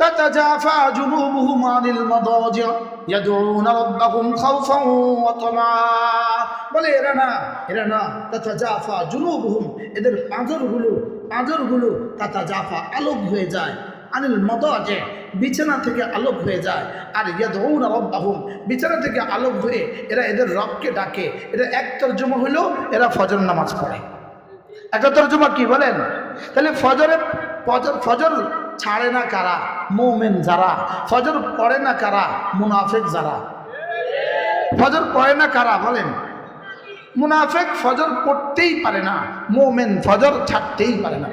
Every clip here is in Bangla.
تتجافى جنوبهم عن المضاجع يدعون ربهم خوفا وطمعا বলে এরা না এরা না তথা জাফা জুনুবহুম এদের পাঁজরগুলো পাঁজরগুলো তথা জাফা আলোক হয়ে যায় আনিল মদাজে বিছানা থেকে আলোক হয়ে যায় আর ইয়াদউনা রাব্বাহুম বিছানা থেকে আলোক হয়ে এরা এদের রবকে ডাকে এটা এক তর্জমা হলো এরা ফজর নামাজ পড়ে একটা তর্জমা কি বলেন তাহলে ফজরে ফজর ফজর ছাড়ে না কারা? মৌমেন যারা। ফজর পড়ে না কারা? মুনাফেক যারা। ফজর পড়ে না কারা? বলেন। মুনাফেক ফজর পড়তেই পারে না, মোমেন ফজর ছাড়তেই পারে না।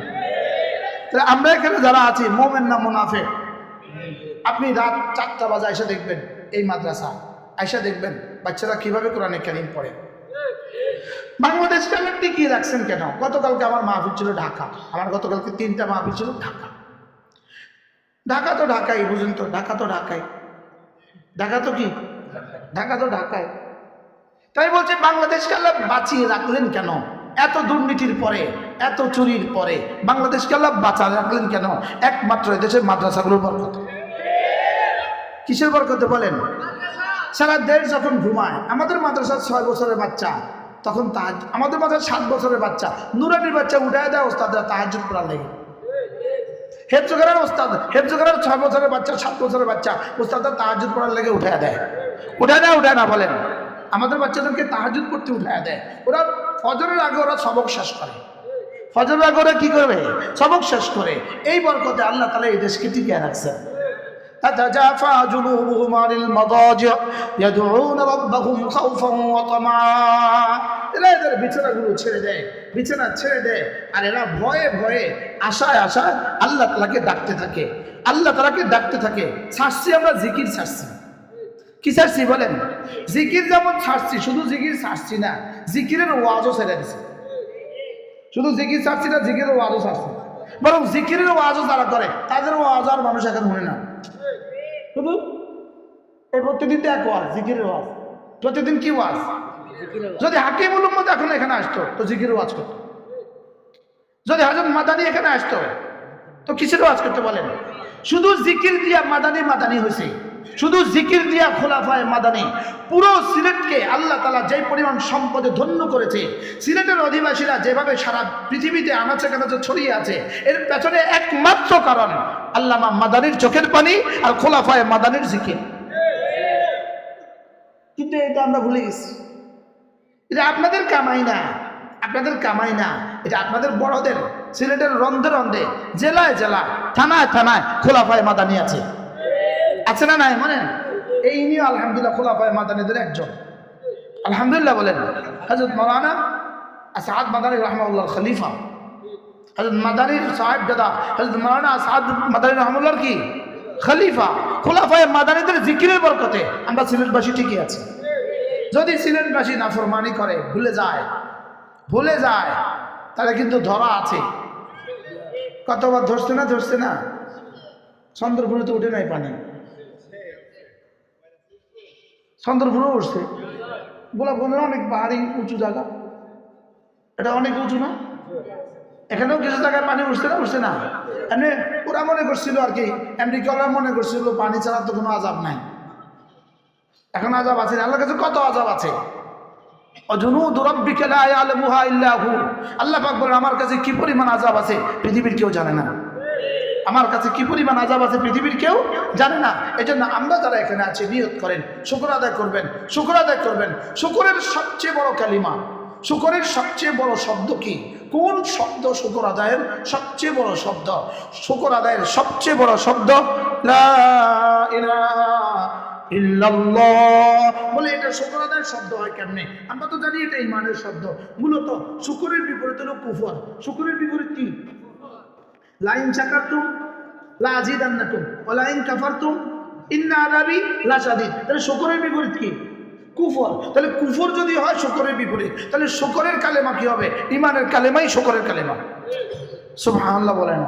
তাহলে আমরা এখানে যারা আছি, মোমেন না মুনাফেক? আপনি রাত চারটা বাজে এসে দেখবেন এই মাদ্রাসা। আইসা দেখবেন বাচ্চারা কীভাবে কোরআনে কারিম পড়ে। বাংলাদেশ কেন টিকিয়ে রাখছেন কেন? গতকালকে আমার মাহফিল ছিল ঢাকা। আমার গতকালকে তিনটা মাহফিল ছিল ঢাকা। ঢাকা তো ঢাকাই বুঝুন তো? ঢাকা তো ঢাকাই। ঢাকা তো কি? ঢাকা তো ঢাকায় তাই বলছে, বাংলাদেশকে আল্লাহ বাঁচিয়ে রাখলেন কেন? এত দুর্নীতির পরে, এত চুরির পরে, বাংলাদেশকে আল্লাহ বাঁচা রাখলেন কেন? একমাত্র এদেশের মাদ্রাসাগুলোর বরকত। কিসের বরকতে বলেন? সারা দেশ যখন ঘুমায়, আমাদের মাদ্রাসার ছয় বছরের বাচ্চা, তখন তাহাজ আমাদের মাদ্রাসার সাত বছরের বাচ্চা, নুরানির বাচ্চা উঠায় দেয়, ওস্তাদরা তাহাজুদ পড়ার লেগে। হেফজোগারের ওস্তাদ হেফজোগারের ছয় বছরের বাচ্চা সাত বছরের বাচ্চা ওস্তাদরা তাহাজুদ পড়ার লেগে উঠায় দেয় উঠায় দেয় উঠায় না বলেন আমাদের বাচ্চাদেরকে তাহাজুদ করতে উঠায় দেয় ওরা ফজরের আগে ওরা সবক শেষ করে ফজরের আগে ওরা কি করবে সবক শেষ করে এই বরকতে আল্লাহ তালা এই দেশকে টিকিয়ে রাখছেন تتجافى جنوبهم عن المضاجع يدعون ربهم خوفا وطمعا এরা এদের বিছানাগুলো ছেড়ে দেয়, বিছানা ছেড়ে দেয়, আর এরা ভয়ে ভয়ে আশায় আশায় আল্লাহ তালাকে ডাকতে থাকে। আল্লাহ তালাকে ডাকতে থাকে, ছাড়ছি আমরা, জিকির ছাড়ছি। কি ছাড়ছি বলেন? জিকির যেমন ছাড়ছি, শুধু জিকির ছাড়ছি না, জিকিরের ওয়াজও ছেড়ে দিছি। শুধু জিকির ছাড়ছি না, জিকিরের ওয়াজও ছাড়ছি। বরং জিকিরের ওয়াজও যারা করে, তাদের ওয়াজ আর মানুষ এখন শুনে না। শুধু এই প্রতিদিন তো এক ওয়াজ, জিকিরের ওয়াজ। প্রতিদিন কি ওয়াজ? যদি হাকিম উলুম্মদ এখন এখানে আসতো, তো জিকিরের ওয়াজ করতো। যদি হাজর মাদানি এখানে আসতো, তো কিসের ওয়াজ করতে বলেন? শুধু জিকির দিয়া মাদানি মাদানি হয়েছে শুধু জিকির দিয়া খোলাফায় মাদানি। পুরো সিলেটকে আল্লাহ তালা যে পরিমাণ সম্পদে ধন্য করেছে, সিলেটের অধিবাসীরা যেভাবে সারা পৃথিবীতে আনাচে কানাচে ছড়িয়ে আছে, এর পেছনে একমাত্র কারণ আল্লামা মাদানির চোখের পানি আর খোলাফায় মাদানির জিকির। কিন্তু এটা আমরা ভুলে গেছি। এটা আপনাদের কামাই না। আপনাদের কামাই না। এটা আপনাদের বড়দের, সিলেটের রন্ধে রন্ধে, জেলায় জেলায়, থানায় থানায় খোলাফায় মাদানি আছে। আছে না নাই? মনে এই নিয়ে আলহামদুলিল্লাহ খোলাফায় মাদানিদের একজন। আলহামদুলিল্লাহ বলেন। হজরত মৌলানা আসাদ মাদানী রহমাউল্লাহ খলিফা। হজরত মাদানির সাহেব দাদা হজরত মৌলানা আসাদ মাদানী রহমুল্লাহর কি? খলিফা। খোলাফায় মাদানিদের জিকিরের বরকতে আমরা সিলেটবাসী ঠিকই আছি। যদি সিলেটবাসী নাফরমানি করে, ভুলে যায়। ভুলে যায়, তাহলে কিন্তু ধরা আছে। কতবার ধরছে না ধরছে না? চন্দ্রপুরে তো উঠে নাই পানি। চন্দ্রপুরে উঠছে। গোলাপগঞ্জের অনেক পাহাড়ি উঁচু জায়গা। এটা অনেক উঁচু না? এখানেও কিছু জায়গায় পানি উঠছে না উঠছে না। এমনি ওরা মনে করছিল আর কি আমেরিকাওয়ালা মনে করছিল, পানি ছাড়া তো কোনো আজাব নাই। এখন আজাব আছে না? আল্লাহ কাছে কত আজাব আছে? আল্লাহ পাক বলেন, আমার কাছে কি পরিমাণ আজাব আছে পৃথিবীর কেউ জানে না। আমার কাছে কি পরিমাণ আজাব আছে পৃথিবীর কেউ জানে না। এই জন্য আমরা যারা এখানে আছি, নিয়ত করেন, শুকর আদায় করবেন, শুকর আদায় করবেন। শুকরের সবচেয়ে বড় কালিমা, শুকরের সবচেয়ে বড় শব্দ কি? কোন শব্দ শুকর আদায়ের সবচেয়ে বড় শব্দ? শুকর আদায়ের সবচেয়ে বড় শব্দ, লা বলে এটা শুকর আদায়ের শব্দ হয় কেমনে? আমরা তো জানি এটা ইমানের শব্দ। মূলত শুকরের বিপরীত হলো কুফর। শুকরের বিপরীত কি? লাইন চাকারতুম লা আজিদান্নাকুম ওয়া লাইন কাফারতুম, ইন্না আযাবি লাশাদীদ। তাহলে শুকরের বিপরীত কি? কুফর। তাহলে কুফর যদি হয় শুকরের বিপরীত। তাহলে শুকরের কালেমা কি হবে? ইমানের কালেমাই শুকরের কালেমা। সুবহানাল্লাহ বলেন।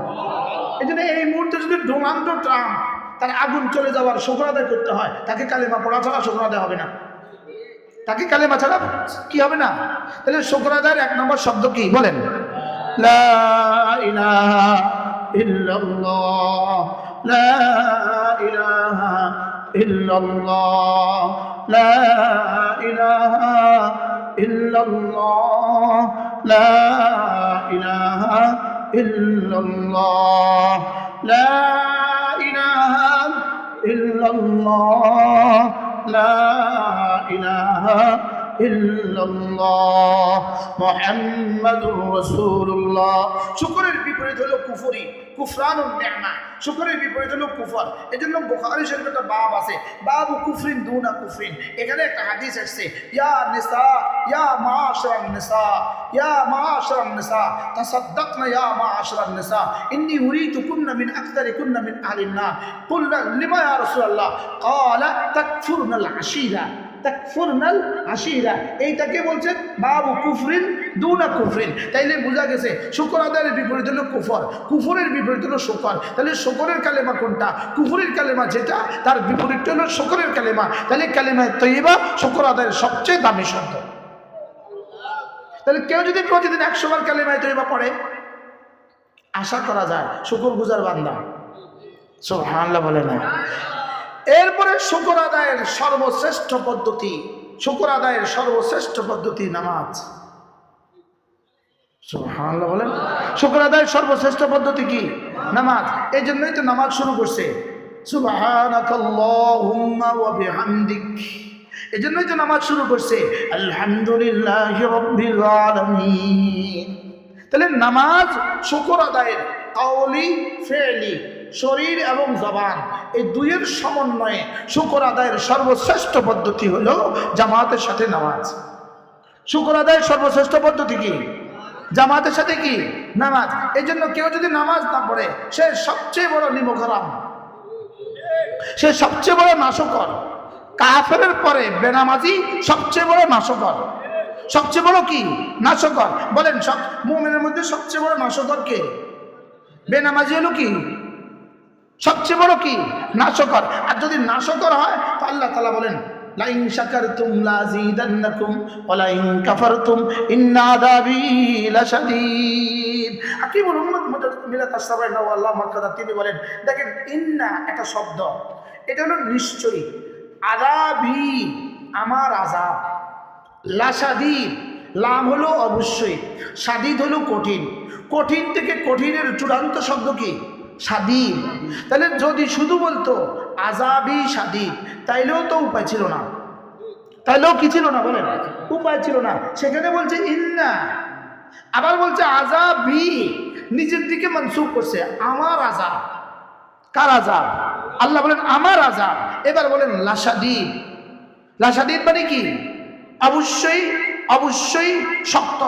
এই জন্য এই মুহূর্তে যদি ডোনাল্ড ট্রাম্প তার আগুন চলে যাওয়ার শুকর আদায় করতে হয়। তাকে কালেমা পড়া ছাড়া শুকর আদায় হবে না। তাকে কালেমা ছাড়া কি হবে না? তাহলে শুকর আদায়ের এক নম্বর শব্দ কি? বলেন। লা ইলাহা ইল্লাল্লাহ। ইল্লাল্লাহ লা ইলাহা إلا الله محمد رسول الله শুকরের বিপরীত হলো কুফরি কুফরানুন নি'মা শুকরের বিপরীত হলো কুফর এজন্য বুখারী শরীফে একটা বাব আছে বাবু কুফরিন দুনা কুফরিন এখানে একটা হাদিস আসছে ইয়া নিসা ইয়া মাশরান নিসা ইয়া মাশরান নিসা তাসাদ্দাকনা ইয়া মাশরান নিসা ইন্নী উরিতু কুন্না মিন আকতারি কুন্না মিন আহলিন নার قلنا لما يا رسول الله قال تكفرنا العشيره তাকফুরনাল আশিরা। এইটাকে বলছেন বাবু কুফরিন দুনা কুফরিন। তাইলে বোঝা গেছে শুকর আদায়ের বিপরীত হলো কুফর। কুফরের বিপরীত হলো শুকর। তাহলে শুকরের কালেমা কোনটা? কুফরের কালেমা যেটা, তার বিপরীত হলো শুকরের কালেমা। তাহলে কালেমায় তৈবা শুকর আদায়ের সবচেয়ে দামি শব্দ। তাহলে কেউ যদি প্রতিদিন একশো বার কালেমায় তৈবা পড়ে, আশা করা যায় শুকর গুজার বান্দা। সব সোহান্লা বলে না। এরপরে শুকর আদায়ের সর্বশ্রেষ্ঠ পদ্ধতি, শুকর আদায়ের সর্বশ্রেষ্ঠ পদ্ধতি নামাজ। বলেন। শুকর আদায়ের সর্বশ্রেষ্ঠ পদ্ধতি কি? নামাজ। এই জন্যই তো নামাজ শুরু করছে। এই জন্যই তো নামাজ শুরু করছে। আলহামদুলিল্লাহ তাহলে নামাজ শুকর আদায়ের কাউলি ফেলি। শরীর এবং জবান, এই দুইয়ের সমন্বয়ে শুকর আদায়ের সর্বশ্রেষ্ঠ পদ্ধতি হলো জামাতের সাথে নামাজ। শুকর আদায়ের সর্বশ্রেষ্ঠ পদ্ধতি কি? জামাতের সাথে কি? নামাজ। এই জন্য কেউ যদি নামাজ না পড়ে, সে সবচেয়ে বড় নিমখরাম। সে সবচেয়ে বড় নাশকর। কাফের পরে বেনামাজি সবচেয়ে বড় নাশকর। সবচেয়ে বড় কি? নাশকর। বলেন সব মুমিনের মধ্যে সবচেয়ে বড় নাশকর কে? বেনামাজি হলো কি? সবচেয়ে বড় কি? নাশকর। আর যদি নাশকর হয়, তো আল্লাহ তালা বলেন, লাইন শাকারতুম লাযীদান্নাকুম ওয়া লাইন কাফারতুম ইন্না আযাবি লাশাদীদ। হাকিমুল উম্মাত মিলাত আসসাবাইন ওয়া আল্লাহ মাক্কাদা তিনি বলেন, দেখেন, ইন্না একটা শব্দ। এটা হলো নিশ্চয়ই। আযাবি, আমার আযাব। লাশাদীদ, লাম হলো অবশ্যই। সাদিদ হলো কঠিন। কঠিন থেকে কঠিনের চূড়ান্ত শব্দ কি? স্বাধীন তাহলে যদি শুধু বলতো আজাবি স্বাধীন তাইলেও তো উপায় ছিল না। তাইলেও কি ছিল না বলেন? উপায় ছিল না। সেখানে বলছে, ইন্না। আবার বলছে আজাবি নিজের দিকে মনসুখ করছে। আমার আজাব কার আজাব আল্লাহ বলেন, আমার আজাব এবার বলেন লাসাদিদ লাসাদিদ মানে কি? অবশ্যই অবশ্যই শক্ত।